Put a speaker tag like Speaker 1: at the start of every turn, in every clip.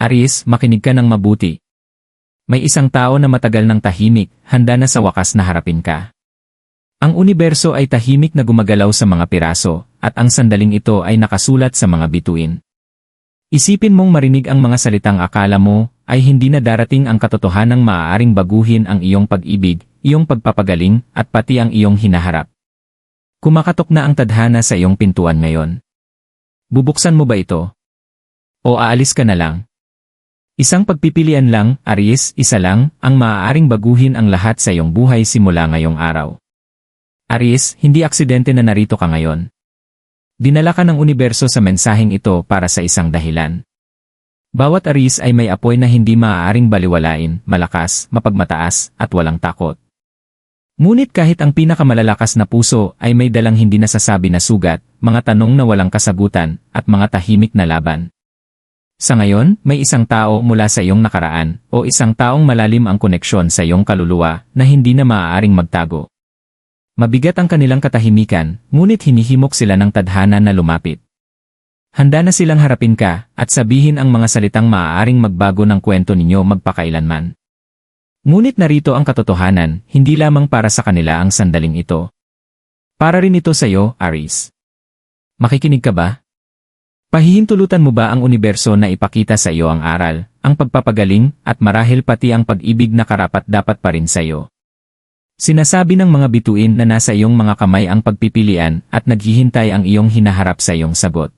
Speaker 1: Aries, makinig ka ng mabuti. May isang tao na matagal ng tahimik, handa na sa wakas na harapin ka. Ang universo ay tahimik na gumagalaw sa mga piraso, at ang sandaling ito ay nakasulat sa mga bituin. Isipin mong marinig ang mga salitang akala mo, ay hindi na darating ang katotohanang maaaring baguhin ang iyong pag-ibig, iyong pagpapagaling, at pati ang iyong hinaharap. Kumakatok na ang tadhana sa iyong pintuan ngayon. Bubuksan mo ba ito? O aalis ka na lang? Isang pagpipilian lang, Aries, isa lang, ang maaaring baguhin ang lahat sa iyong buhay simula ngayong araw. Aries, hindi aksidente na narito ka ngayon. Dinala ka ng universo sa mensaheng ito para sa isang dahilan. Bawat Aries ay may apoy na hindi maaaring baliwalain, malakas, mapagmataas, at walang takot. Ngunit kahit ang pinakamalalakas na puso ay may dalang hindi nasasabi na sugat, mga tanong na walang kasagutan, at mga tahimik na laban. Sa ngayon, may isang tao mula sa iyong nakaraan, o isang taong malalim ang koneksyon sa iyong kaluluwa na hindi na maaaring magtago. Mabigat ang kanilang katahimikan, ngunit hinihimok sila ng tadhana na lumapit. Handa na silang harapin ka, at sabihin ang mga salitang maaaring magbago ng kwento ninyo magpakailanman. Ngunit narito ang katotohanan, hindi lamang para sa kanila ang sandaling ito. Para rin ito sa iyo, Aries. Makikinig ka ba? Pahihintulutan mo ba ang universo na ipakita sa iyo ang aral, ang pagpapagaling, at marahil pati ang pag-ibig na karapat dapat pa rin sa iyo? Sinasabi ng mga bituin na nasa iyong mga kamay ang pagpipilian at naghihintay ang iyong hinaharap sa iyong sagot.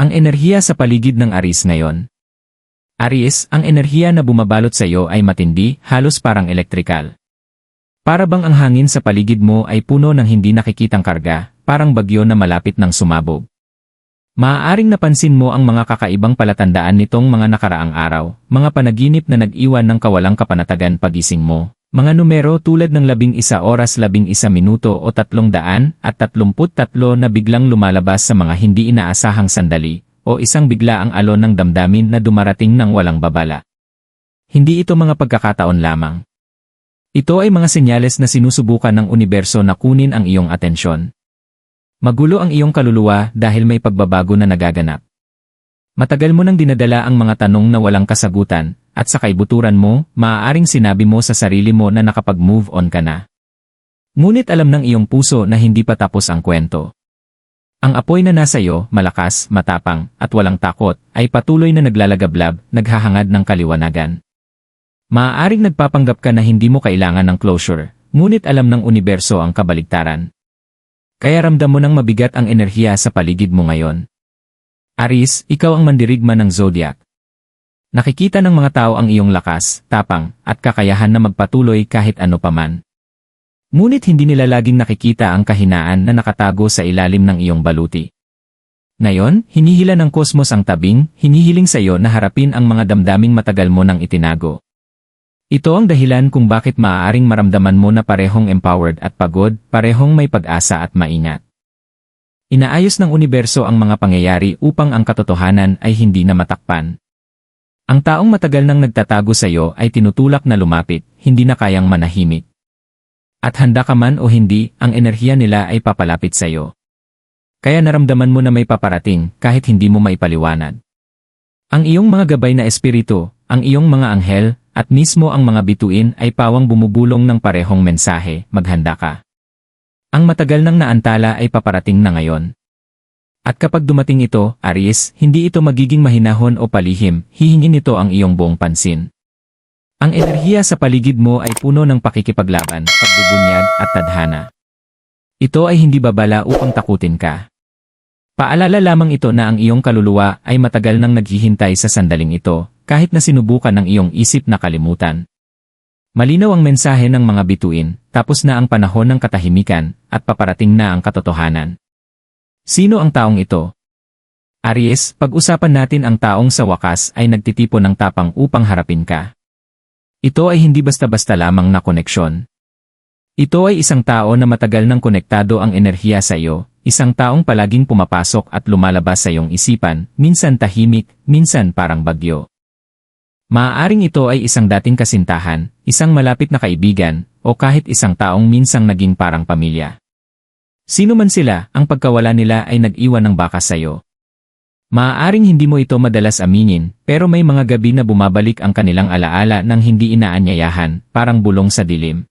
Speaker 1: Ang enerhiya sa paligid ng Aries ngayon. Aries, ang enerhiya na bumabalot sa iyo ay matindi, halos parang elektrikal. Para bang ang hangin sa paligid mo ay puno ng hindi nakikitang karga, parang bagyo na malapit ng sumabog. Maaaring napansin mo ang mga kakaibang palatandaan nitong mga nakaraang araw, mga panaginip na nag-iwan ng kawalang kapanatagan pagising mo, mga numero tulad ng labing isa oras labing isa minuto o tatlong daan at tatlumput tatlo na biglang lumalabas sa mga hindi inaasahang sandali, o isang bigla ang alon ng damdamin na dumarating ng walang babala. Hindi ito mga pagkakataon lamang. Ito ay mga senyales na sinusubukan ng universo na kunin ang iyong atensyon. Magulo ang iyong kaluluwa dahil may pagbabago na nagaganap. Matagal mo nang dinadala ang mga tanong na walang kasagutan, at sa kaibuturan mo, maaaring sinabi mo sa sarili mo na nakapag-move on ka na. Ngunit alam ng iyong puso na hindi pa tapos ang kwento. Ang apoy na nasa iyo, malakas, matapang, at walang takot, ay patuloy na naglalagablab, naghahangad ng kaliwanagan. Maaaring nagpapanggap ka na hindi mo kailangan ng closure, ngunit alam ng universo ang kabaligtaran. Kaya ramdam mo ng mabigat ang enerhiya sa paligid mo ngayon. Aris, ikaw ang mandirigma ng zodiac. Nakikita ng mga tao ang iyong lakas, tapang, at kakayahan na magpatuloy kahit ano paman. Ngunit hindi nila laging nakikita ang kahinaan na nakatago sa ilalim ng iyong baluti. Ngayon, hinihila ng kosmos ang tabing, hinihiling sa iyo na harapin ang mga damdaming matagal mo nang itinago. Ito ang dahilan kung bakit maaaring maramdaman mo na parehong empowered at pagod, parehong may pag-asa at maingat. Inaayos ng universo ang mga pangyayari upang ang katotohanan ay hindi na matakpan. Ang taong matagal nang nagtatago sa iyo ay tinutulak na lumapit, hindi na kayang manahimik. At handa ka man o hindi, ang enerhiya nila ay papalapit sa iyo. Kaya naramdaman mo na may paparating kahit hindi mo maipaliwanag. Ang iyong mga gabay na espiritu, ang iyong mga anghel, at mismo ang mga bituin ay pawang bumubulong ng parehong mensahe, maghanda ka. Ang matagal nang naantala ay paparating na ngayon. At kapag dumating ito, Aries, hindi ito magiging mahinahon o palihim, hihingin nito ang iyong buong pansin. Ang enerhiya sa paligid mo ay puno ng pakikipaglaban, pagbubunyag at tadhana. Ito ay hindi babala upang takutin ka. Paalala lamang ito na ang iyong kaluluwa ay matagal nang naghihintay sa sandaling ito, kahit na sinubukan ng iyong isip na kalimutan. Malinaw ang mensahe ng mga bituin, tapos na ang panahon ng katahimikan, at paparating na ang katotohanan. Sino ang taong ito? Aries, pag-usapan natin ang taong sa wakas ay nagtitipo ng tapang upang harapin ka. Ito ay hindi basta-basta lamang na koneksyon. Ito ay isang tao na matagal nang konektado ang enerhiya sa iyo, isang taong palaging pumapasok at lumalabas sa iyong isipan, minsan tahimik, minsan parang bagyo. Maaaring ito ay isang dating kasintahan, isang malapit na kaibigan, o kahit isang taong minsang naging parang pamilya. Sino man sila, ang pagkawala nila ay nag-iwan ng bakas sa iyo. Maaaring hindi mo ito madalas aminin, pero may mga gabi na bumabalik ang kanilang alaala nang hindi inaanyayahan, parang bulong sa dilim.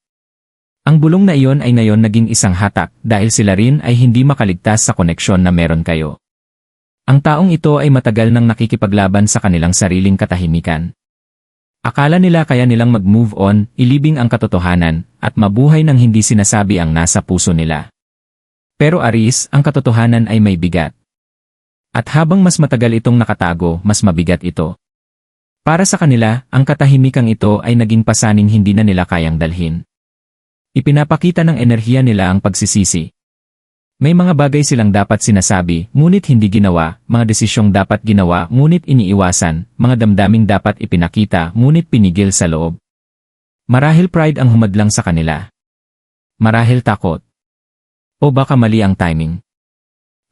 Speaker 1: Ang bulong na iyon ay ngayon naging isang hatak dahil sila rin ay hindi makaligtas sa koneksyon na meron kayo. Ang taong ito ay matagal nang nakikipaglaban sa kanilang sariling katahimikan. Akala nila kaya nilang mag-move on, ilibing ang katotohanan, at mabuhay nang hindi sinasabi ang nasa puso nila. Pero Aris, ang katotohanan ay may bigat. At habang mas matagal itong nakatago, mas mabigat ito. Para sa kanila, ang katahimikang ito ay naging pasaning hindi na nila kayang dalhin. Ipinapakita ng enerhiya nila ang pagsisisi. May mga bagay silang dapat sinasabi, ngunit hindi ginawa, mga desisyong dapat ginawa, ngunit iniiwasan, mga damdaming dapat ipinakita, ngunit pinigil sa loob. Marahil pride ang humadlang sa kanila. Marahil takot. O baka mali ang timing.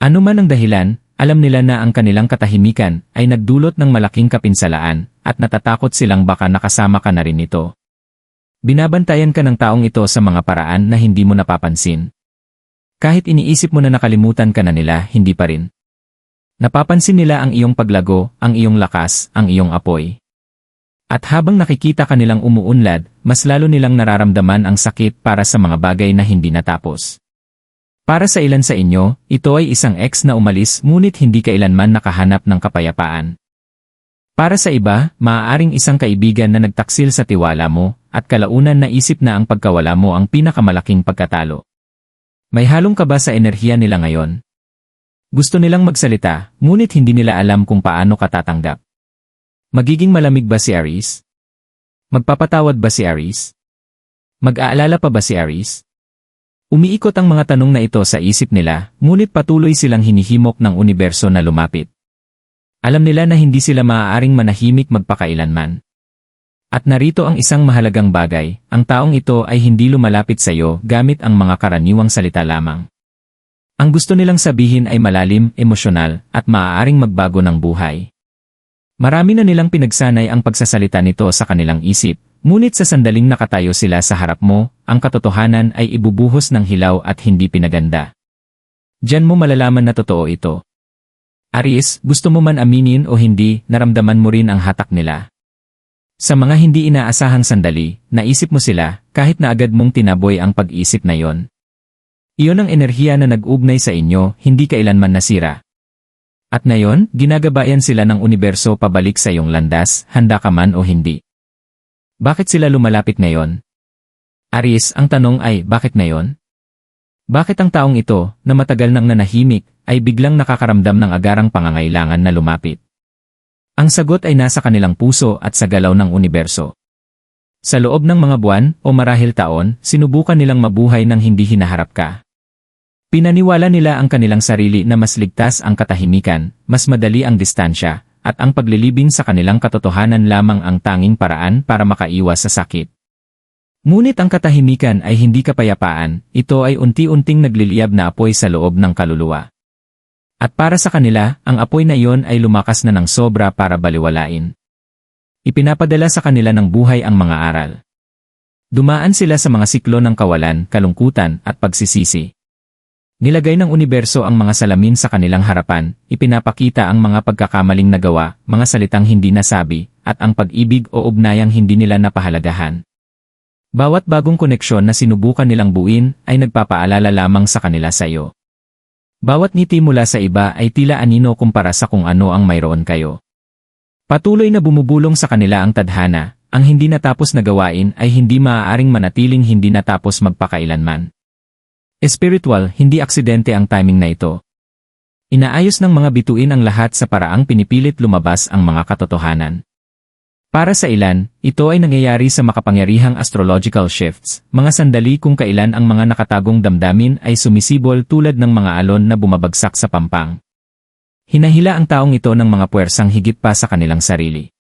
Speaker 1: Ano man ang dahilan, alam nila na ang kanilang katahimikan ay nagdulot ng malaking kapinsalaan at natatakot silang baka nakasama ka na rin nito. Binabantayan ka ng taong ito sa mga paraan na hindi mo napapansin. Kahit iniisip mo na nakalimutan ka na nila, hindi pa rin. Napapansin nila ang iyong paglago, ang iyong lakas, ang iyong apoy. At habang nakikita ka nilang umuunlad, mas lalo nilang nararamdaman ang sakit para sa mga bagay na hindi natapos. Para sa ilan sa inyo, ito ay isang ex na umalis ngunit hindi kailanman nakahanap ng kapayapaan. Para sa iba, maaaring isang kaibigan na nagtaksil sa tiwala mo, at kalaunan naisip na ang pagkawala mo ang pinakamalaking pagkatalo. May halong ka ba sa enerhiya nila ngayon? Gusto nilang magsalita, ngunit hindi nila alam kung paano katatanggap. Magiging malamig ba si Aries? Magpapatawad ba si Aries? Mag-aalala pa ba si Aries? Umiikot ang mga tanong na ito sa isip nila, ngunit patuloy silang hinihimok ng universo na lumapit. Alam nila na hindi sila maaaring manahimik magpakailanman. At narito ang isang mahalagang bagay, ang taong ito ay hindi lumalapit sa iyo gamit ang mga karaniwang salita lamang. Ang gusto nilang sabihin ay malalim, emosyonal, at maaaring magbago ng buhay. Marami na nilang pinagsanay ang pagsasalita nito sa kanilang isip, Ngunit sa sandaling nakatayo sila sa harap mo, ang katotohanan ay ibubuhos ng hilaw at hindi pinaganda. Diyan mo malalaman na totoo ito. Aries, gusto mo man aminin o hindi, naramdaman mo rin ang hatak nila. Sa mga hindi inaasahang sandali, naisip mo sila, kahit na agad mong tinaboy ang pag-isip na yon. Iyon ang enerhiya na nag-ugnay sa inyo, hindi kailanman nasira. At ngayon, ginagabayan sila ng universo pabalik sa iyong landas, handa ka man o hindi. Bakit sila lumalapit ngayon? Aris, ang tanong ay, bakit ngayon? Bakit ang taong ito, na matagal nang nanahimik, ay biglang nakakaramdam ng agarang pangangailangan na lumapit? Ang sagot ay nasa kanilang puso at sa galaw ng universo. Sa loob ng mga buwan o marahil taon, sinubukan nilang mabuhay nang hindi hinaharap ka. Pinaniwala nila ang kanilang sarili na mas ligtas ang katahimikan, mas madali ang distansya, at ang paglilibing sa kanilang katotohanan lamang ang tanging paraan para makaiwas sa sakit. Ngunit ang katahimikan ay hindi kapayapaan, ito ay unti-unting nagliliyab na apoy sa loob ng kaluluwa. At para sa kanila, ang apoy na iyon ay lumakas na ng sobra para baliwalain. Ipinapadala sa kanila ng buhay ang mga aral. Dumaan sila sa mga siklo ng kawalan, kalungkutan, at pagsisisi. Nilagay ng universo ang mga salamin sa kanilang harapan, ipinapakita ang mga pagkakamaling nagawa, mga salitang hindi nasabi, at ang pag-ibig o ugnayang hindi nila napahalagahan. Bawat bagong koneksyon na sinubukan nilang buuin ay nagpapaalala lamang sa kanila sa iyo. Bawat ngiti mula sa iba ay tila anino kumpara sa kung ano ang mayroon kayo. Patuloy na bumubulong sa kanila ang tadhana, ang hindi natapos na gawain ay hindi maaaring manatiling hindi natapos magpakailanman. Espiritual, hindi aksidente ang timing na ito. Inaayos ng mga bituin ang lahat sa paraang pinipilit lumabas ang mga katotohanan. Para sa ilan, ito ay nangyayari sa makapangyarihang astrological shifts, mga sandali kung kailan ang mga nakatagong damdamin ay sumisibol tulad ng mga alon na bumabagsak sa pampang. Hinahila ang taong ito ng mga puwersang higit pa sa kanilang sarili.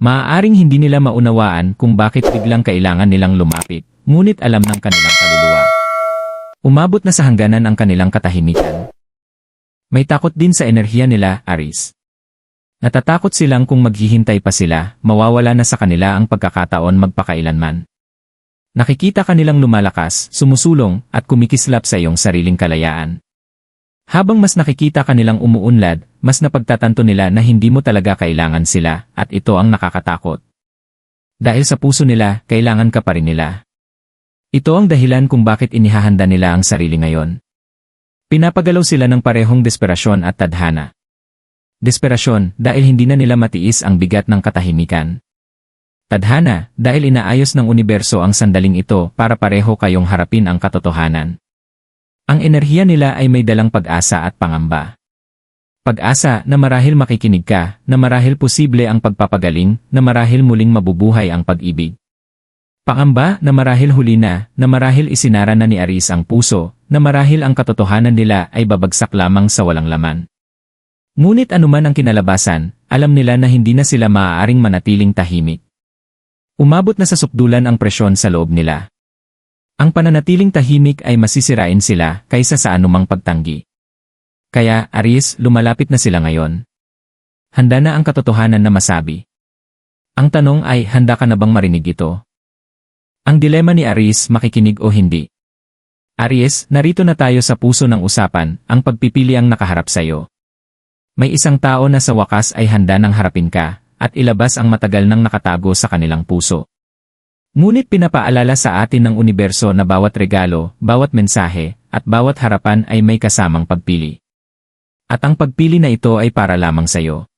Speaker 1: Maaaring hindi nila maunawaan kung bakit biglang kailangan nilang lumapit, ngunit alam ng kanilang kaluluwa. Umabot na sa hangganan ang kanilang katahimikan. May takot din sa enerhiya nila, Aris. Natatakot silang kung maghihintay pa sila, mawawala na sa kanila ang pagkakataon magpakailanman. Nakikita kanilang lumalakas, sumusulong, at kumikislap sa iyong sariling kalayaan. Habang mas nakikita kanilang umuunlad, mas napagtatanto nila na hindi mo talaga kailangan sila at ito ang nakakatakot. Dahil sa puso nila, kailangan ka pa rin nila. Ito ang dahilan kung bakit inihahanda nila ang sarili ngayon. Pinapagalaw sila ng parehong desperasyon at tadhana. Desperasyon dahil hindi na nila matiis ang bigat ng katahimikan. Tadhana dahil inaayos ng universo ang sandaling ito para pareho kayong harapin ang katotohanan. Ang enerhiya nila ay may dalang pag-asa at pangamba. Pag-asa na marahil makikinig ka, na marahil posible ang pagpapagaling, na marahil muling mabubuhay ang pag-ibig. Pangamba na marahil huli na, na marahil isinara na ni Aris ang puso, na marahil ang katotohanan nila ay babagsak lamang sa walang laman. Ngunit anuman ang kinalabasan, alam nila na hindi na sila maaaring manatiling tahimik. Umabot na sa sukdulan ang presyon sa loob nila. Ang pananatiling tahimik ay masisirain sila kaysa sa anumang pagtanggi. Kaya, Aris, lumalapit na sila ngayon. Handa na ang katotohanan na masabi. Ang tanong ay, handa ka na bang marinig ito? Ang dilema ni Aris, makikinig o hindi. Aries, narito na tayo sa puso ng usapan, ang pagpipili ang nakaharap sa iyo. May isang tao na sa wakas ay handa ng harapin ka, at ilabas ang matagal nang nakatago sa kanilang puso. Ngunit pinapaalala sa atin ng universo na bawat regalo, bawat mensahe, at bawat harapan ay may kasamang pagpili. At ang pagpili na ito ay para lamang sa iyo.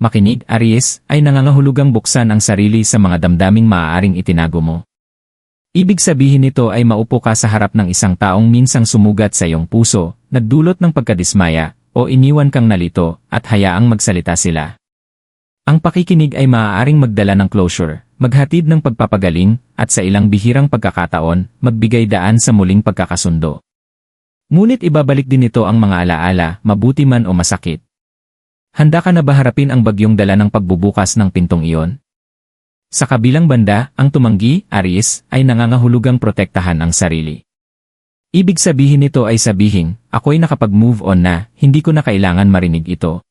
Speaker 1: Makinig, Aries, ay nangangahulugang buksan ang sarili sa mga damdaming maaaring itinago mo. Ibig sabihin nito ay maupo ka sa harap ng isang taong minsang sumugat sa iyong puso, nagdulot ng pagkadismaya, o iniwan kang nalito, at hayaang magsalita sila. Ang pakikinig ay maaaring magdala ng closure, maghatid ng pagpapagaling, at sa ilang bihirang pagkakataon, magbigay daan sa muling pagkakasundo. Ngunit ibabalik din ito ang mga alaala, mabuti man o masakit. Handa ka na ba harapin ang bagyong dala ng pagbubukas ng pintong iyon? Sa kabilang banda, ang tumanggi, Aries, ay nangangahulugang protektahan ang sarili. Ibig sabihin nito ay sabihin, ako'y nakapag-move on na, hindi ko na kailangan marinig ito.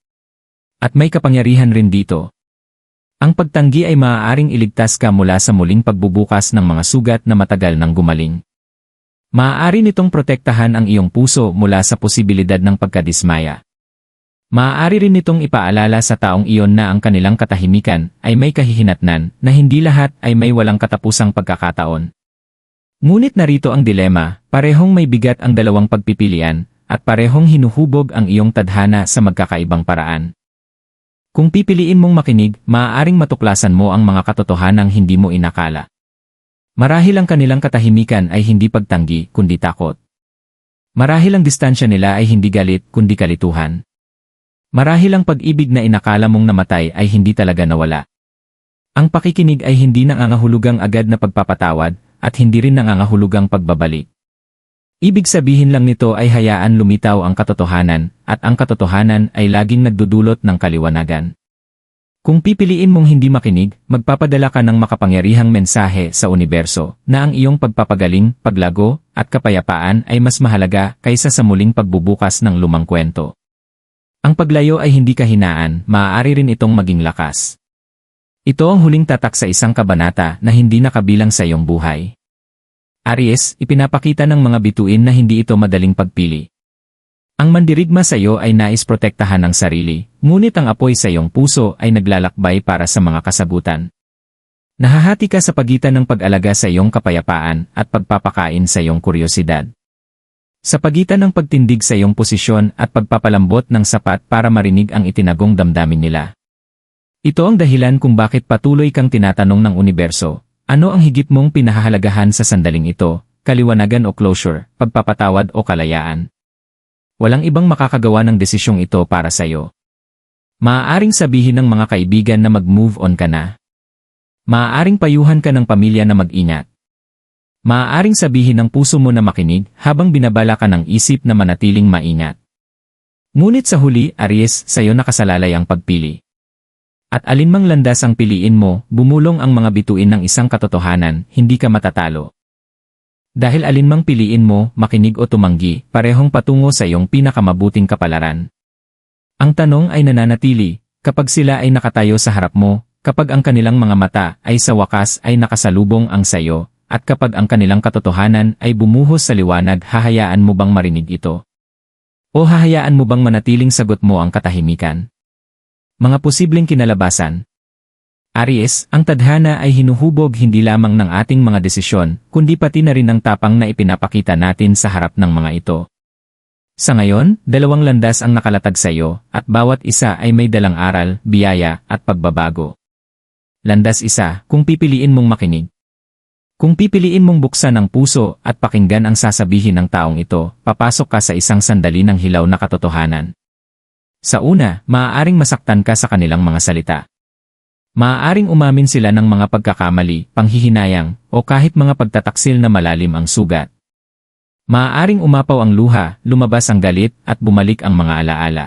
Speaker 1: At may kapangyarihan rin dito. Ang pagtanggi ay maaaring iligtas ka mula sa muling pagbubukas ng mga sugat na matagal nang gumaling. Maaari nitong protektahan ang iyong puso mula sa posibilidad ng pagkadismaya. Maaari rin nitong ipaalala sa taong iyon na ang kanilang katahimikan ay may kahihinatnan na hindi lahat ay may walang katapusang pagkakataon. Ngunit narito ang dilema, parehong may bigat ang dalawang pagpipilian, at parehong hinuhubog ang iyong tadhana sa magkakaibang paraan. Kung pipiliin mong makinig, maaaring matuklasan mo ang mga katotohanang hindi mo inakala. Marahil ang kanilang katahimikan ay hindi pagtanggi, kundi takot. Marahil ang distansya nila ay hindi galit, kundi kalituhan. Marahil ang pag-ibig na inakala mong namatay ay hindi talaga nawala. Ang pakikinig ay hindi nangangahulugang agad na pagpapatawad, at hindi rin nangangahulugang pagbabalik. Ibig sabihin lang nito ay hayaan lumitaw ang katotohanan, at ang katotohanan ay laging nagdudulot ng kaliwanagan. Kung pipiliin mong hindi makinig, magpapadala ka ng makapangyarihang mensahe sa universo na ang iyong pagpapagaling, paglago, at kapayapaan ay mas mahalaga kaysa sa muling pagbubukas ng lumang kwento. Ang paglayo ay hindi kahinaan, maaari rin itong maging lakas. Ito ang huling tatak sa isang kabanata na hindi nakabilang sa iyong buhay. Aries, ipinapakita ng mga bituin na hindi ito madaling pagpili. Ang mandirigma sa iyo ay nais protektahan ng sarili, ngunit ang apoy sa iyong puso ay naglalakbay para sa mga kasagutan. Nahahati ka sa pagitan ng pag-alaga sa iyong kapayapaan at pagpapakain sa iyong kuryosidad. Sa pagitan ng pagtindig sa iyong posisyon at pagpapalambot ng sapat para marinig ang itinagong damdamin nila. Ito ang dahilan kung bakit patuloy kang tinatanong ng universo, ano ang higit mong pinahahalagahan sa sandaling ito, kaliwanagan o closure, pagpapatawad o kalayaan. Walang ibang makakagawa ng desisyong ito para sa iyo. Maaaring sabihin ng mga kaibigan na mag-move on ka na. Maaaring payuhan ka ng pamilya na mag-ingat. Maaaring sabihin ng puso mo na makinig habang binabala ka ng isip na manatiling maingat. Ngunit sa huli, Aries, sa iyo nakasalalay ang pagpili. At alinmang landas ang piliin mo, bumulong ang mga bituin ng isang katotohanan, hindi ka matatalo. Dahil alinmang piliin mo, makinig o tumanggi, parehong patungo sa iyong pinakamabuting kapalaran. Ang tanong ay nananatili, kapag sila ay nakatayo sa harap mo, kapag ang kanilang mga mata ay sa wakas ay nakasalubong ang sayo, at kapag ang kanilang katotohanan ay bumuhos sa liwanag hahayaan mo bang marinig ito? O hahayaan mo bang manatiling sagot mo ang katahimikan? Mga posibleng kinalabasan. Aries, ang tadhana ay hinuhubog hindi lamang ng ating mga desisyon, kundi pati na rin ng tapang na ipinapakita natin sa harap ng mga ito. Sa ngayon, dalawang landas ang nakalatag sa iyo, at bawat isa ay may dalang aral, biyaya, at pagbabago. Landas isa, kung pipiliin mong makinig. Kung pipiliin mong buksan ang puso at pakinggan ang sasabihin ng taong ito, papasok ka sa isang sandali ng hilaw na katotohanan. Sa una, maaaring masaktan ka sa kanilang mga salita. Maaaring umamin sila ng mga pagkakamali, panghihinayang, o kahit mga pagtataksil na malalim ang sugat. Maaaring umapaw ang luha, lumabas ang galit, at bumalik ang mga alaala.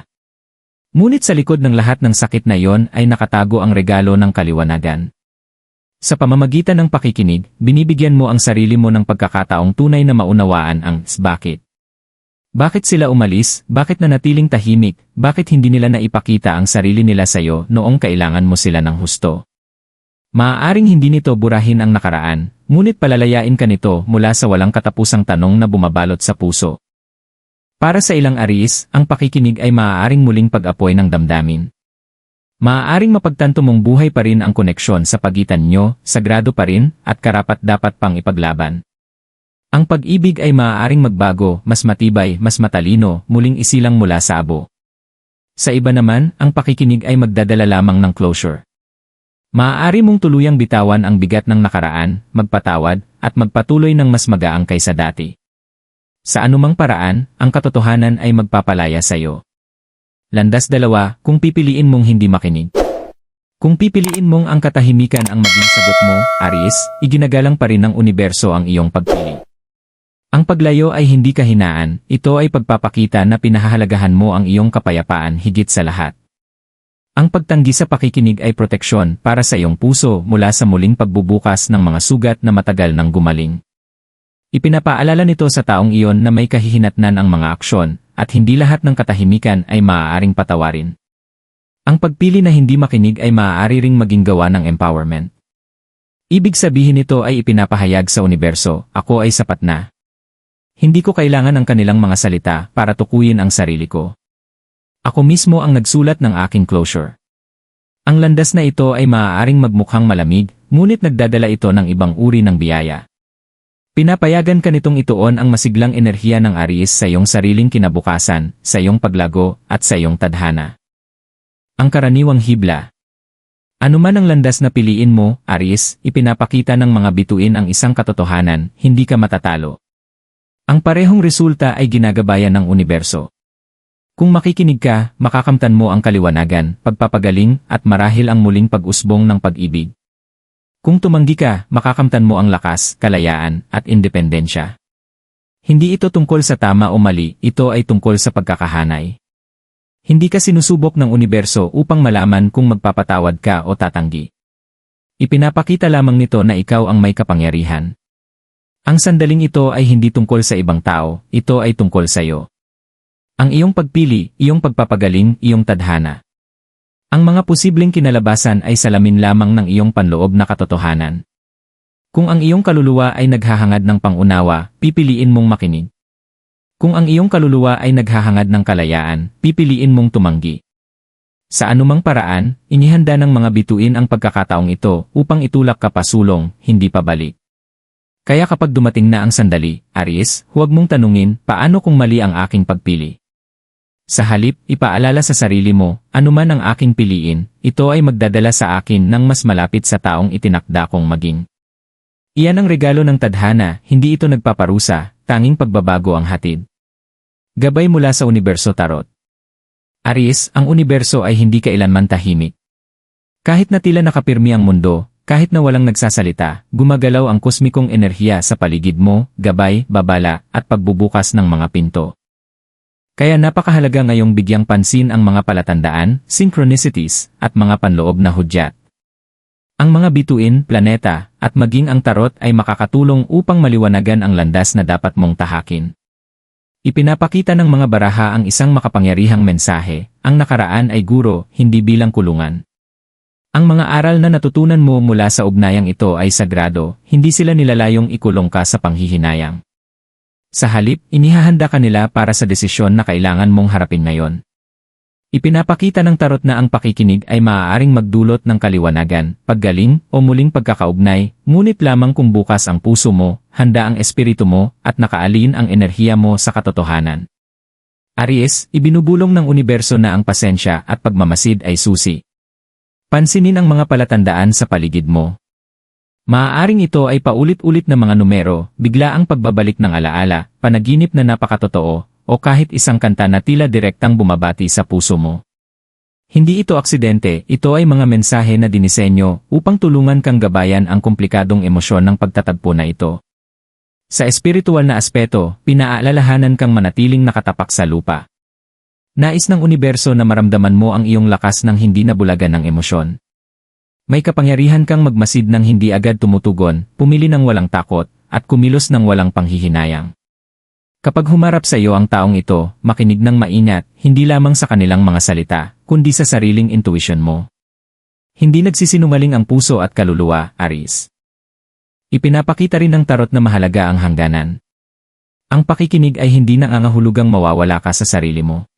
Speaker 1: Ngunit sa likod ng lahat ng sakit na iyon ay nakatago ang regalo ng kaliwanagan. Sa pamamagitan ng pakikinig, binibigyan mo ang sarili mo ng pagkakataong tunay na maunawaan ang bakit. Bakit sila umalis, bakit nanatiling tahimik, bakit hindi nila naipakita ang sarili nila sa iyo noong kailangan mo sila ng husto. Maaaring hindi nito burahin ang nakaraan, ngunit palalayain ka nito mula sa walang katapusang tanong na bumabalot sa puso. Para sa ilang aris, ang pakikinig ay maaaring muling pag-apoy ng damdamin. Maaaring mapagtanto mong buhay pa rin ang koneksyon sa pagitan nyo, sagrado pa rin, at karapat dapat pang ipaglaban. Ang pag-ibig ay maaaring magbago, mas matibay, mas matalino, muling isilang mula sa abo. Sa iba naman, ang pakikinig ay magdadala lamang ng closure. Maaari mong tuluyang bitawan ang bigat ng nakaraan, magpatawad, at magpatuloy ng mas magaang kaysa dati. Sa anumang paraan, ang katotohanan ay magpapalaya sa iyo. Landas dalawa, kung pipiliin mong hindi makinig. Kung pipiliin mong ang katahimikan ang maging sagot mo, Aries, iginagalang pa rin ng universo ang iyong pagpili. Ang paglayo ay hindi kahinaan, ito ay pagpapakita na pinahahalagahan mo ang iyong kapayapaan higit sa lahat. Ang pagtanggi sa pakikinig ay proteksyon para sa iyong puso mula sa muling pagbubukas ng mga sugat na matagal nang gumaling. Ipinapaalala nito sa taong iyon na may kahihinatnan ang mga aksyon, at hindi lahat ng katahimikan ay maaaring patawarin. Ang pagpili na hindi makinig ay maaari ring maging gawa ng empowerment. Ibig sabihin nito ay ipinapahayag sa universo, ako ay sapat na. Hindi ko kailangan ng kanilang mga salita para tukuyin ang sarili ko. Ako mismo ang nagsulat ng aking closure. Ang landas na ito ay maaaring magmukhang malamig, ngunit nagdadala ito ng ibang uri ng biyaya. Pinapayagan ka nitong ituon ang masiglang enerhiya ng Aries sa iyong sariling kinabukasan, sa iyong paglago, at sa iyong tadhana. Ang karaniwang hibla. Anuman ang landas na piliin mo, Aries, ipinapakita ng mga bituin ang isang katotohanan, hindi ka matatalo. Ang parehong resulta ay ginagabayan ng universo. Kung makikinig ka, makakamtan mo ang kaliwanagan, pagpapagaling, at marahil ang muling pag-usbong ng pag-ibig. Kung tumanggi ka, makakamtan mo ang lakas, kalayaan, at independensya. Hindi ito tungkol sa tama o mali, ito ay tungkol sa pagkakahanay. Hindi ka sinusubok ng universo upang malaman kung magpapatawad ka o tatanggi. Ipinapakita lamang nito na ikaw ang may kapangyarihan. Ang sandaling ito ay hindi tungkol sa ibang tao, ito ay tungkol sa iyo. Ang iyong pagpili, iyong pagpapagaling, iyong tadhana. Ang mga posibleng kinalabasan ay salamin lamang ng iyong panloob na katotohanan. Kung ang iyong kaluluwa ay naghahangad ng pangunawa, pipiliin mong makinig. Kung ang iyong kaluluwa ay naghahangad ng kalayaan, pipiliin mong tumanggi. Sa anumang paraan, inihanda ng mga bituin ang pagkakataong ito upang itulak ka pasulong, hindi pabalik. Kaya kapag dumating na ang sandali, Aries, huwag mong tanungin, paano kung mali ang aking pagpili? Sa halip, ipaalala sa sarili mo, anuman ang aking piliin, ito ay magdadala sa akin ng mas malapit sa taong itinakda kong maging. Iyan ang regalo ng tadhana, hindi ito nagpaparusa, tanging pagbabago ang hatid. Gabay mula sa Universo Tarot. Aries, ang universo ay hindi kailanman tahimik. Kahit na tila nakapirmi ang mundo, kahit na walang nagsasalita, gumagalaw ang kosmikong enerhiya sa paligid mo, gabay, babala, at pagbubukas ng mga pinto. Kaya napakahalaga ngayong bigyang pansin ang mga palatandaan, synchronicities, at mga panloob na hudyat. Ang mga bituin, planeta, at maging ang tarot ay makakatulong upang maliwanagan ang landas na dapat mong tahakin. Ipinapakita ng mga baraha ang isang makapangyarihang mensahe, ang nakaraan ay guro, hindi bilang kulungan. Ang mga aral na natutunan mo mula sa ugnayang ito ay sagrado, hindi sila nilalayong ikulong ka sa panghihinayang. Sa halip, inihahanda ka nila para sa desisyon na kailangan mong harapin ngayon. Ipinapakita ng tarot na ang pakikinig ay maaaring magdulot ng kaliwanagan, paggaling, o muling pagkakaugnay, ngunit lamang kung bukas ang puso mo, handa ang espiritu mo, at nakaalin ang enerhiya mo sa katotohanan. Aries, ibinubulong ng universo na ang pasensya at pagmamasid ay susi. Pansinin ang mga palatandaan sa paligid mo. Maaaring ito ay paulit-ulit na mga numero, bigla ang pagbabalik ng alaala, panaginip na napakatotoo, o kahit isang kanta na tila direktang bumabati sa puso mo. Hindi ito aksidente, ito ay mga mensahe na dinisenyo upang tulungan kang gabayan ang komplikadong emosyon ng pagtatagpo na ito. Sa espiritual na aspeto, pinaalalahanan kang manatiling nakatapak sa lupa. Nais ng universo na maramdaman mo ang iyong lakas ng hindi nabulagan ng emosyon. May kapangyarihan kang magmasid ng hindi agad tumutugon, pumili ng walang takot, at kumilos ng walang panghihinayang. Kapag humarap sa iyo ang taong ito, makinig ng maingat, hindi lamang sa kanilang mga salita, kundi sa sariling intuition mo. Hindi nagsisinungaling ang puso at kaluluwa, Aris. Ipinapakita rin ng tarot na mahalaga ang hangganan. Ang pakikinig ay hindi nangangahulugang mawawala ka sa sarili mo.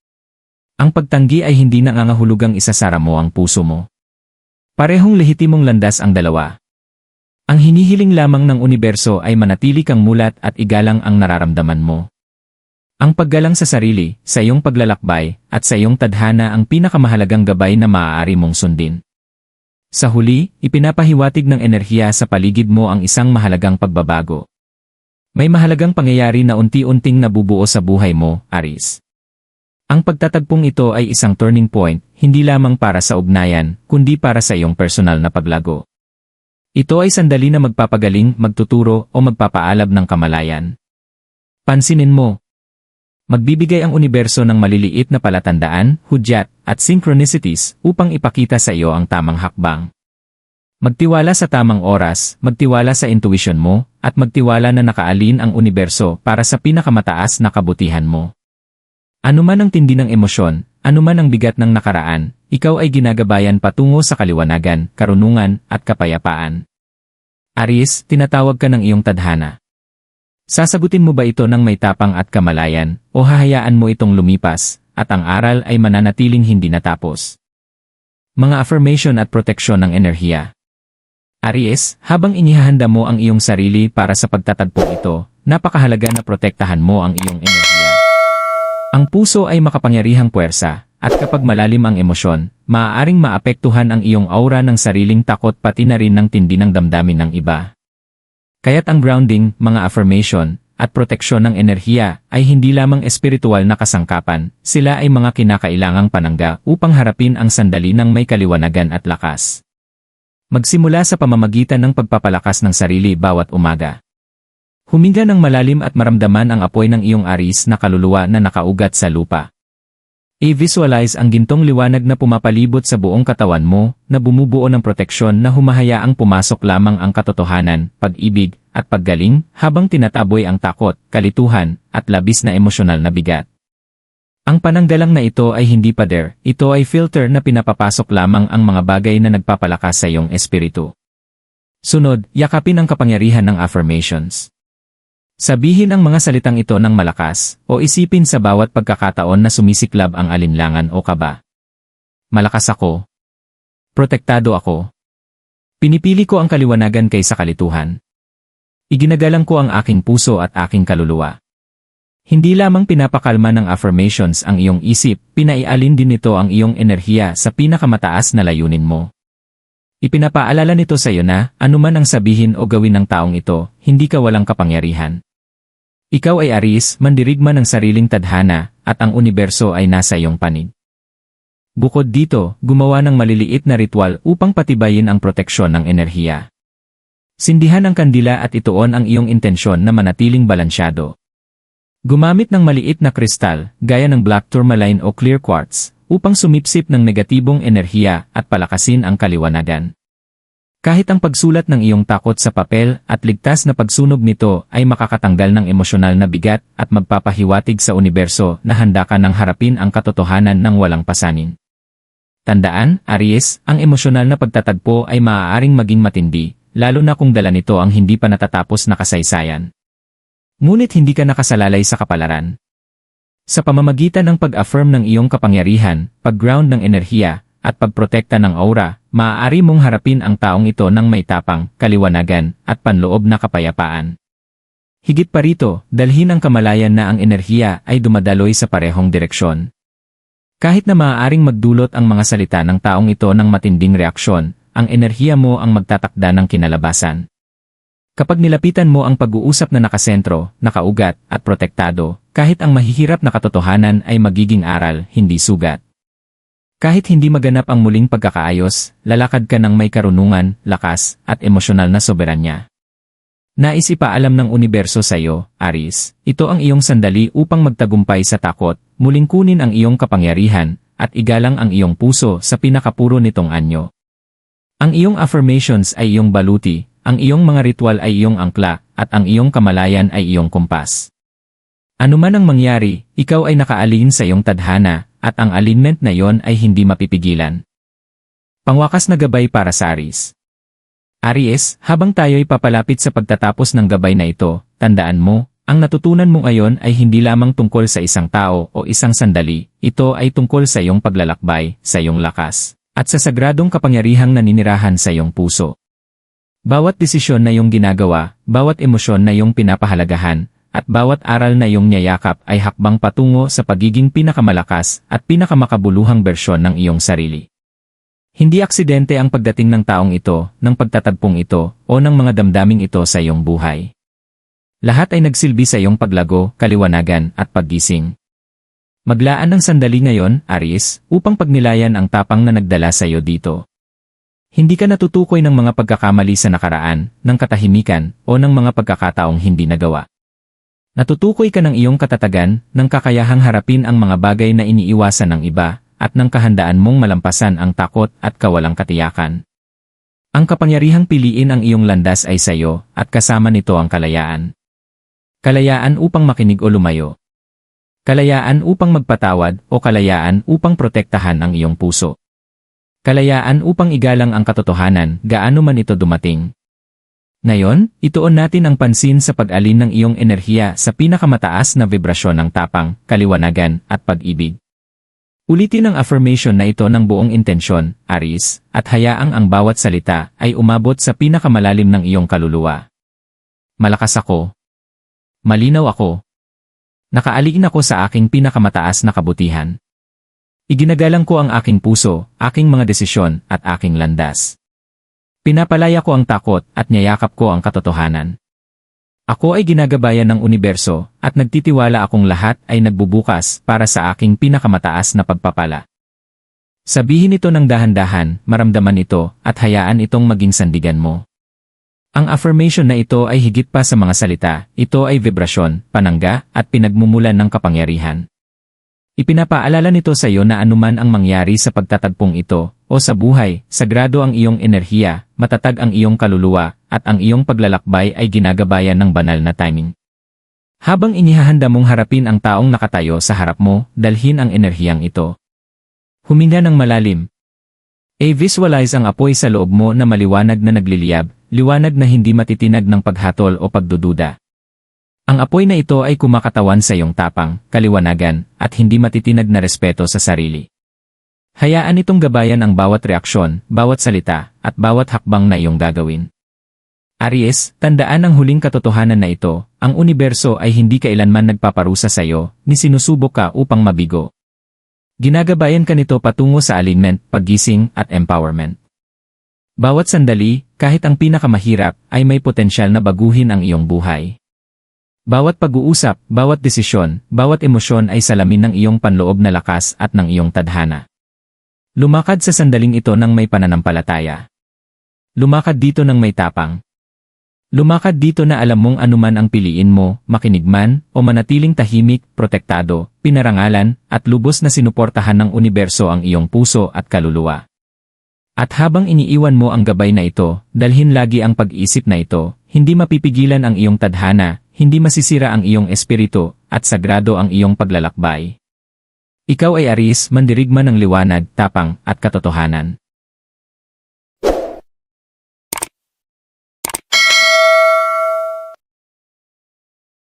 Speaker 1: Ang pagtanggi ay hindi nangangahulugang isasara mo ang puso mo. Parehong lehitimong landas ang dalawa. Ang hinihiling lamang ng universo ay manatili kang mulat at igalang ang nararamdaman mo. Ang paggalang sa sarili, sa iyong paglalakbay, at sa iyong tadhana ang pinakamahalagang gabay na maaari mong sundin. Sa huli, ipinapahiwatig ng enerhiya sa paligid mo ang isang mahalagang pagbabago. May mahalagang pangyayari na unti-unting nabubuo sa buhay mo, Aris. Ang pagtatagpong ito ay isang turning point, hindi lamang para sa ugnayan, kundi para sa iyong personal na paglago. Ito ay sandali na magpapagaling, magtuturo, o magpapaalab ng kamalayan. Pansinin mo. Magbibigay ang universo ng maliliit na palatandaan, hudyat, at synchronicities upang ipakita sa iyo ang tamang hakbang. Magtiwala sa tamang oras, magtiwala sa intuition mo, at magtiwala na nakaalin ang universo para sa pinakamataas na kabutihan mo. Ano man ang tindi ng emosyon, ano man ang bigat ng nakaraan, ikaw ay ginagabayan patungo sa kaliwanagan, karunungan, at kapayapaan. Aries, tinatawag ka ng iyong tadhana. Sasagutin mo ba ito ng may tapang at kamalayan, o hahayaan mo itong lumipas, at ang aral ay mananatiling hindi natapos? Mga affirmation at proteksyon ng enerhiya. Aries, habang inihahanda mo ang iyong sarili para sa pagtatagpo ito, napakahalaga na protektahan mo ang iyong enerhiya. Ang puso ay makapangyarihang puwersa, at kapag malalim ang emosyon, maaaring maapektuhan ang iyong aura ng sariling takot pati na rin ng tindi ng damdamin ng iba. Kaya't ang grounding, mga affirmation, at proteksyon ng enerhiya ay hindi lamang espiritual na kasangkapan, sila ay mga kinakailangang panangga upang harapin ang sandali ng may kaliwanagan at lakas. Magsimula sa pamamagitan ng pagpapalakas ng sarili bawat umaga. Huminga ng malalim at maramdaman ang apoy ng iyong aris na kaluluwa na nakaugat sa lupa. I-visualize ang gintong liwanag na pumapalibot sa buong katawan mo, na bumubuo ng proteksyon na humahayaang pumasok lamang ang katotohanan, pag-ibig, at paggaling, habang tinataboy ang takot, kalituhan, at labis na emosyonal na bigat. Ang pananggalang na ito ay hindi pader, ito ay filter na pinapapasok lamang ang mga bagay na nagpapalakas sa iyong espiritu. Sunod, yakapin ang kapangyarihan ng affirmations. Sabihin ang mga salitang ito ng malakas, o isipin sa bawat pagkakataon na sumisiklab ang alinlangan o kaba. Malakas ako. Protektado ako. Pinipili ko ang kaliwanagan kaysa kalituhan. Iginagalang ko ang aking puso at aking kaluluwa. Hindi lamang pinapakalma ng affirmations ang iyong isip, pinaialin din nito ang iyong enerhiya sa pinakamataas na layunin mo. Ipinapaalala nito sa iyo na, anuman ang sabihin o gawin ng taong ito, hindi ka walang kapangyarihan. Ikaw ay aris, mandirigma ng sariling tadhana, at ang universo ay nasa iyong panig. Bukod dito, gumawa ng maliliit na ritual upang patibayin ang proteksyon ng enerhiya. Sindihan ang kandila at ituon ang iyong intensyon na manatiling balansyado. Gumamit ng maliit na kristal, gaya ng black tourmaline o clear quartz, upang sumipsip ng negatibong enerhiya at palakasin ang kaliwanagan. Kahit ang pagsulat ng iyong takot sa papel at ligtas na pagsunog nito ay makakatanggal ng emosyonal na bigat at magpapahiwatig sa universo na handa ka ng harapin ang katotohanan ng walang pasanin. Tandaan, Aries, ang emosyonal na pagtatagpo ay maaaring maging matindi, lalo na kung dala nito ang hindi pa natatapos na kasaysayan. Ngunit hindi ka nakasalalay sa kapalaran. Sa pamamagitan ng pag-affirm ng iyong kapangyarihan, pag-ground ng enerhiya, at pagprotekta ng aura, maaari mong harapin ang taong ito ng may tapang, kaliwanagan, at panloob na kapayapaan. Higit pa rito, dalhin ang kamalayan na ang enerhiya ay dumadaloy sa parehong direksyon. Kahit na maaaring magdulot ang mga salita ng taong ito ng matinding reaksyon, ang enerhiya mo ang magtatakda ng kinalabasan. Kapag nilapitan mo ang pag-uusap na nakasentro, nakaugat, at protektado, kahit ang mahihirap na katotohanan ay magiging aral, hindi sugat. Kahit hindi maganap ang muling pagkakaayos, lalakad ka ng may karunungan, lakas, at emosyonal na soberanya. Nais ipaalam ng universo sa iyo, Aris, ito ang iyong sandali upang magtagumpay sa takot, muling kunin ang iyong kapangyarihan, at igalang ang iyong puso sa pinakapuro nitong anyo. Ang iyong affirmations ay iyong baluti, ang iyong mga ritual ay iyong angkla, at ang iyong kamalayan ay iyong kumpas. Ano man ang mangyari, ikaw ay nakaalin sa iyong tadhana, at ang alignment na yon ay hindi mapipigilan. Pangwakas na gabay para sa Aries. Aries, habang tayo'y papalapit sa pagtatapos ng gabay na ito, tandaan mo, ang natutunan mo ngayon ay hindi lamang tungkol sa isang tao o isang sandali, ito ay tungkol sa iyong paglalakbay, sa iyong lakas, at sa sagradong kapangyarihang naninirahan sa iyong puso. Bawat desisyon na iyong ginagawa, bawat emosyon na iyong pinapahalagahan, at bawat aral na iyong niyayakap ay hakbang patungo sa pagiging pinakamalakas at pinakamakabuluhang bersyon ng iyong sarili. Hindi aksidente ang pagdating ng taong ito, ng pagtatagpong ito, o ng mga damdaming ito sa iyong buhay. Lahat ay nagsilbi sa iyong paglago, kaliwanagan, at paggising. Maglaan ng sandali ngayon, Aris, upang pagnilayan ang tapang na nagdala sa iyo dito. Hindi ka natutukoy ng mga pagkakamali sa nakaraan, ng katahimikan, o ng mga pagkakataong hindi nagawa. Natutukoy ka ng iyong katatagan, ng kakayahang harapin ang mga bagay na iniiwasan ng iba, at ng kahandaan mong malampasan ang takot at kawalang katiyakan. Ang kapangyarihang piliin ang iyong landas ay sayo, at kasama nito ang kalayaan. Kalayaan upang makinig o lumayo. Kalayaan upang magpatawad o kalayaan upang protektahan ang iyong puso. Kalayaan upang igalang ang katotohanan, gaano man ito dumating. Ngayon, ituon natin ang pansin sa pag-alin ng iyong enerhiya sa pinakamataas na vibrasyon ng tapang, kaliwanagan, at pag-ibig. Ulitin ang affirmation na ito ng buong intensyon, Aris, at hayaang ang bawat salita ay umabot sa pinakamalalim ng iyong kaluluwa. Malakas ako. Malinaw ako. Nakaalin ako sa aking pinakamataas na kabutihan. Iginagalang ko ang aking puso, aking mga desisyon, at aking landas. Pinapalaya ko ang takot at niyayakap ko ang katotohanan. Ako ay ginagabayan ng universo at nagtitiwala akong lahat ay nagbubukas para sa aking pinakamataas na pagpapala. Sabihin ito ng dahan-dahan, maramdaman ito, at hayaan itong maging sandigan mo. Ang affirmation na ito ay higit pa sa mga salita, ito ay vibrasyon, panangga, at pinagmumulan ng kapangyarihan. Ipinapaalala nito sa iyo na anuman ang mangyari sa pagtatagpong ito, o sa buhay, sagrado ang iyong enerhiya, matatag ang iyong kaluluwa, at ang iyong paglalakbay ay ginagabayan ng banal na timing. Habang inihahanda mong harapin ang taong nakatayo sa harap mo, dalhin ang enerhiyang ito. Huminga ng malalim. A-visualize ang apoy sa loob mo na maliwanag na nagliliyab, liwanag na hindi matitinag ng paghatol o pagdududa. Ang apoy na ito ay kumakatawan sa iyong tapang, kaliwanagan, at hindi matitinag na respeto sa sarili. Hayaan itong gabayan ang bawat reaksyon, bawat salita, at bawat hakbang na iyong gagawin. Aries, tandaan ang huling katotohanan na ito, ang universo ay hindi kailanman nagpaparusa sa iyo, ni sinusubok ka upang mabigo. Ginagabayan ka nito patungo sa alignment, paggising, at empowerment. Bawat sandali, kahit ang pinakamahirap, ay may potensyal na baguhin ang iyong buhay. Bawat pag-uusap, bawat desisyon, bawat emosyon ay salamin ng iyong panloob na lakas at ng iyong tadhana. Lumakad sa sandaling ito ng may pananampalataya. Lumakad dito ng may tapang. Lumakad dito na alam mong anuman ang piliin mo, makinig man, o manatiling tahimik, protektado, pinarangalan, at lubos na sinuportahan ng universo ang iyong puso at kaluluwa. At habang iniiwan mo ang gabay na ito, dalhin lagi ang pag-isip na ito, hindi mapipigilan ang iyong tadhana, hindi masisira ang iyong espiritu, at sagrado ang iyong paglalakbay. Ikaw ay aris, mandirigma ng liwanag, tapang, at katotohanan.